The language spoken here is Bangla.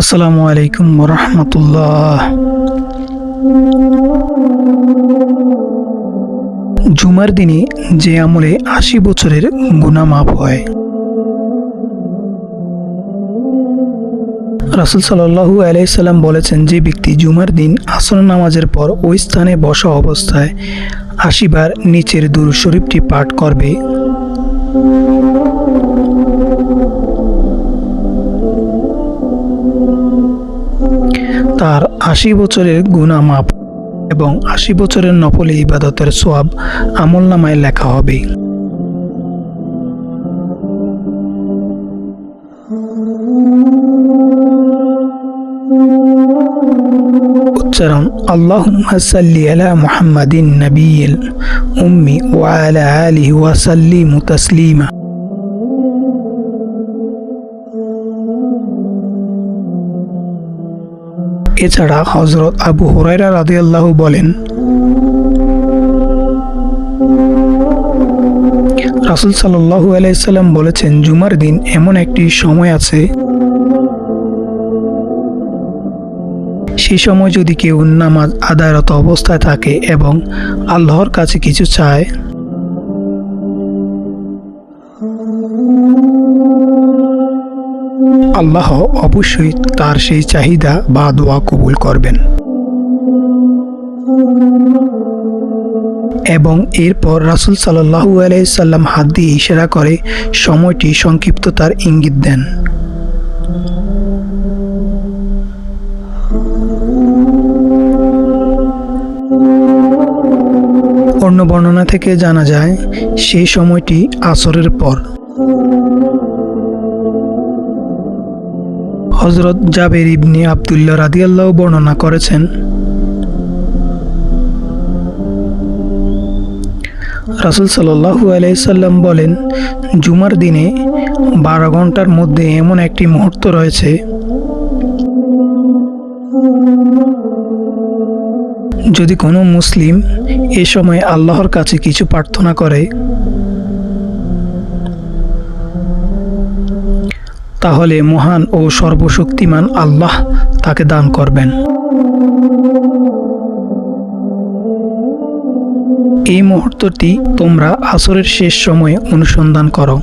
আসসালামু আলাইকুম রহমতুল্লাহ জুমার দিনে যে আমলে আশি বছরের গুণা মাফ হয়। রাসুল সাল্লাহু আলাইসাল্লাম বলেছেন, যে ব্যক্তি জুমার দিন আসর নামাজের পর ওই স্থানে বসা অবস্থায় আশিবার নিচের দূর শরীফটি পাঠ করবে। তার আশি বছরের গুণা মাপ এবং আশি বছরের নফল ইবাদতের সোয়াব আমল নামায় লেখা হবে। উচ্চারণ, আল্লাহুম্মা সাল্লি আলা মুহাম্মাদিন নবিয়্যিল উম্মি ওয়া আলা আলিহি ওয়া সাল্লিমু তাসলিমা। এছাড়া হজরত আবু হুরাইরা রাদিয়াল্লাহু বলেন, রাসুল সাল্লাল্লাহু আলাইসাল্লাম বলেছেন, জুমার দিন এমন একটি সময় আছে সেই সময় যদি কেউ নামাজ আদায়রত অবস্থায় থাকে এবং আল্লাহর কাছে কিছু চায় আল্লাহ অবশ্যই তার সেই চাহিদা বা দোয়া কবুল করবেন। এবং এরপর রাসুল সাল্লাহু আলাইসাল্লাম হাত দিয়ে ইশারা করে, সময়টি সংক্ষিপ্ততার ইঙ্গিত দেন। অন্য বর্ণনা থেকে জানা যায়, সেই সময়টি আসরের পর। হজরত জাবের ইবনি আবদুল্লাহ রাদিয়াল্লাহ বর্ণনা করেছেন, রাসুল সাল্লাহু আলাইসাল্লাম বলেন, জুমার দিনে বারো ঘণ্টার মধ্যে এমন একটি মুহূর্ত রয়েছে যদি কোনো মুসলিম এ সময় আল্লাহর কাছে কিছু প্রার্থনা করে। তাহলে মহান ও সর্বশক্তিমান আল্লাহ তাকে দান করবেন। এই মুহূর্তটি তোমরা আসরের শেষ সময়ে অনুসন্ধান করো।